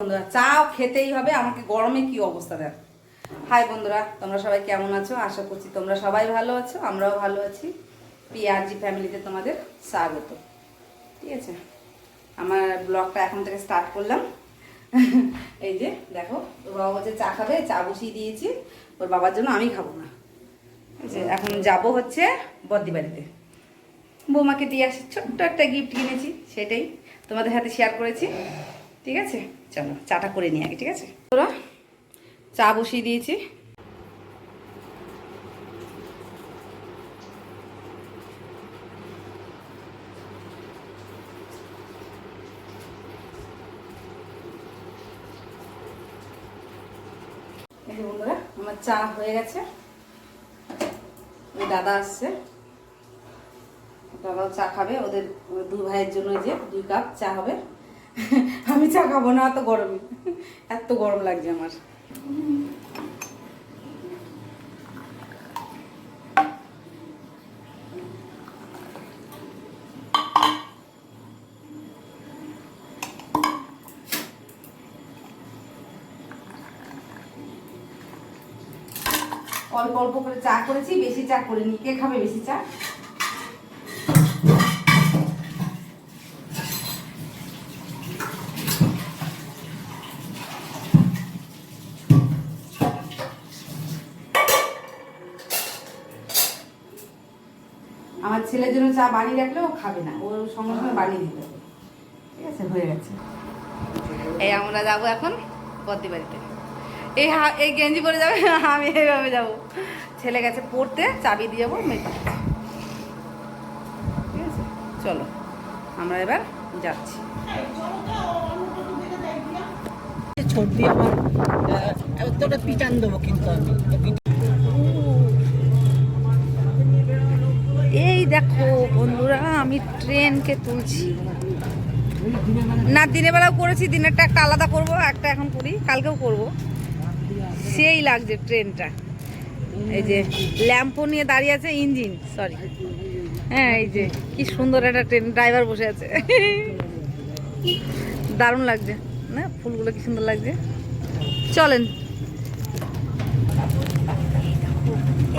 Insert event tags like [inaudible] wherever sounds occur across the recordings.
বন্ধুরা, চা খেতেই হবে, আমাকে গরমে কি অবস্থা দেখ। হাই বন্ধুরা, তোমরা সবাই কেমন আছো? আশা করছি তোমরা সবাই ভালো আছো, আমরাও ভালো আছি। পিআরজি ফ্যামিলিতে তোমাদের স্বাগত। ঠিক আছে? আমার ব্লগটা এখন থেকে স্টার্ট করলাম। [laughs] এই যে, দেখো ওর বাবা বলছে চা খাবে, চা বসিয়ে দিয়েছি। ওর বাবার জন্য আমি খাব না। এখন যাব হচ্ছে বদ্দি বাড়িতে বৌমাকে দিয়ে আসি, ছোট্ট একটা গিফট কিনেছি, সেটাই তোমাদের হাতে শেয়ার করেছি। ঠিক আছে? চলো, চাটা করে নিই আগে, ঠিক আছে? তোরা চা বসিয়ে দিয়েছি। বন্ধুরা, আমার চা হয়ে গেছে। দাদা আসছে। দাদাও চা খাবে, ওদের দুই ভাইয়ের জন্য যে দুই কাপ চা হবে। আমি চা খাব না, এত গরমে। এত গরম লাগছে আমার। অল্প অল্প করে চা করেছি, বেশি চা করিনি। কে খাবে বেশি চা? আমার ছেলের জন্য চা বানিয়ে রাখলে ও খাবে না। ওর সঙ্গে সঙ্গে বানিয়ে দিতে ঠিক আছে? হয়ে গেছে। এই আমরা যাব এখন বদ্দি বাড়িতে। এই হা এই গেঞ্জি পরে যাবে আমি এইভাবে যাব। ছেলে গেছে পড়তে চাবি দিয়ে যাব মেয়ে ঠিক আছে? চলো আমরা এবার যাচ্ছি। ছবি আমার আহ, এতটা পিটান দেবো কিন্তু আমি এই দেখো বন্ধুরা, আমি ট্রেনকে তুলছি। না দিনের বেলাও করেছি, দিনেরটা একটা আলাদা করব, একটা এখন করি, কালকেও করব। সেই লাগছে ট্রেনটা। এই যে ল্যাম্পো নিয়ে দাঁড়িয়ে আছে, ইঞ্জিন সরি হ্যাঁ এই যে, কি সুন্দর একটা ট্রেন, ড্রাইভার বসে আছে। দারুণ লাগছে, না? ফুলগুলো কি সুন্দর লাগছে? চলেন।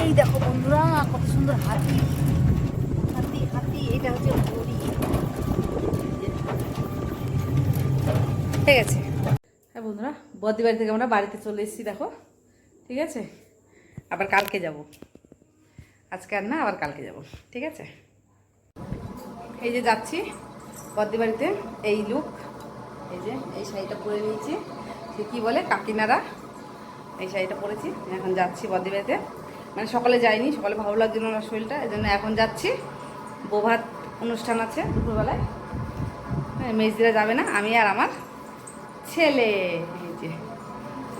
এই দেখো বন্ধুরা, কত সুন্দর হাতি। ঠিক আছে হ্যাঁ বন্ধুরা বদ্দি বাড়ি থেকে আমরা বাড়িতে চলে এসেছি, দেখো। ঠিক আছে? আবার কালকে যাব। আজকে আর না, আবার কালকে যাব। ঠিক আছে? এই যে যাচ্ছি বদ্দি বাড়িতে, এই লুক এই যে, এই শাড়িটা পরে নিয়েছি। সে কী বলে কাকিনারা এই শাড়িটা পরেছি। এখন যাচ্ছি বদ্দি বাড়িতে। মানে সকালে যাইনি, সকালে ভালো লাগছিল না শরীরটা, এই জন্য এখন যাচ্ছি। বোভাত অনুষ্ঠান আছে দুপুরবেলায়। হ্যাঁ মেজদিরা যাবে না, আমি আর আমার ছেলে। এই যে,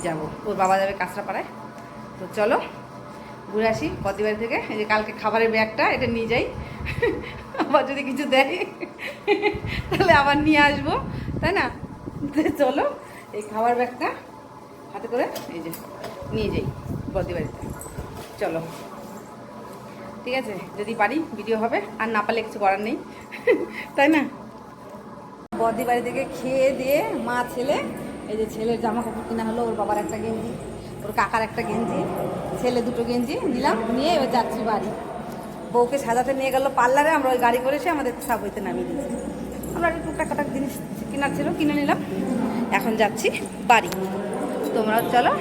যাব। ওর বাবা যাবে কাঁচরাপাড়ায়। তো চলো, ঘুরে আসি পদ্মিবাড়ি থেকে। এই যে কালকে খাবারের ব্যাগটা, এটা নিয়ে যাই। আবার যদি কিছু দেয়, তাহলে আবার নিয়ে আসব। তাই না? চলো, এই খাবার ব্যাগটা হাতে করে এই যে নিয়ে যাই বদ্মিবাড়িতে চলো। ঠিক আছে? যদি পারি ভিডিও হবে। আর না পারলে কিছু করার নেই। তাই না? বদি বাড়ি থেকে খেয়ে দিয়ে মা ছেলে, এই যে ছেলের জামা কাপড় কিনা হলো, ওর বাবার একটা গেঞ্জি, ওর কাকার একটা গেঞ্জি, ছেলে দুটো গেঞ্জি নিলাম, নিয়ে এবার যাচ্ছি বাড়ি। বউকে সাজাতে নিয়ে গেল পার্লারে, আমরা ওই গাড়ি করে এসে আমাদের সাবইতে নামিয়ে দিয়েছি। আমরা একটু টুকটাক টাক জিনিস কেনার ছিল, কিনে নিলাম। এখন যাচ্ছি বাড়ি। তোমরাও চলো,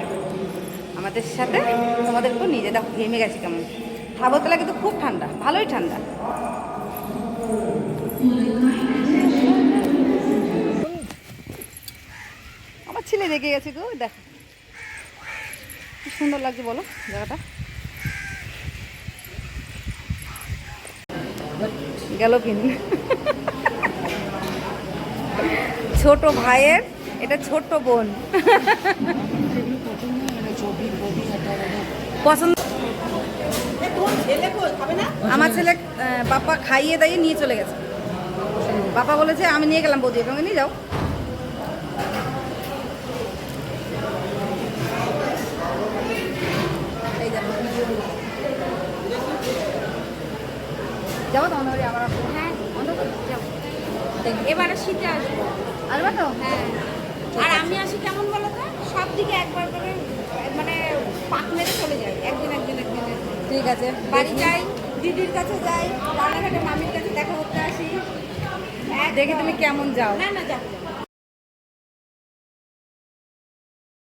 আমাদের সাথে তোমাদেরকেও নিয়ে দেখো, ঘেমে গেছি কেমন। ঠাবতলা কিন্তু খুব ঠান্ডা, ভালোই ঠান্ডা। রেগে গেছে গো, দেখো। কি সুন্দর লাগছে বলো জায়গাটা। গেল কিন। ছোট ভাইয়ের, এটা ছোট বোন। আমার ছেলে বাপ্পা খাইয়ে দাইয়ে নিয়ে চলে গেছে। বাবা বলেছে, আমি নিয়ে গেলাম বৌদি সঙ্গে নিয়ে যাও এই দেখো, বাড়ি আবার হ্যাঁ? এবারে শীতে আসব। আসবা তো হ্যাঁ। আর আমি আসি কেমন বলো তো? সব দিকে একবার করে মানে পাক মেরে চলে যাই একদিন একদিন একদিন। একদিন। ঠিক আছে। বাড়ি যাই দিদির কাছে যাই রান্নাঘাটে মামির কাছে দেখা করতে আসি। দেখি তুমি কেমন যাও। না না যাও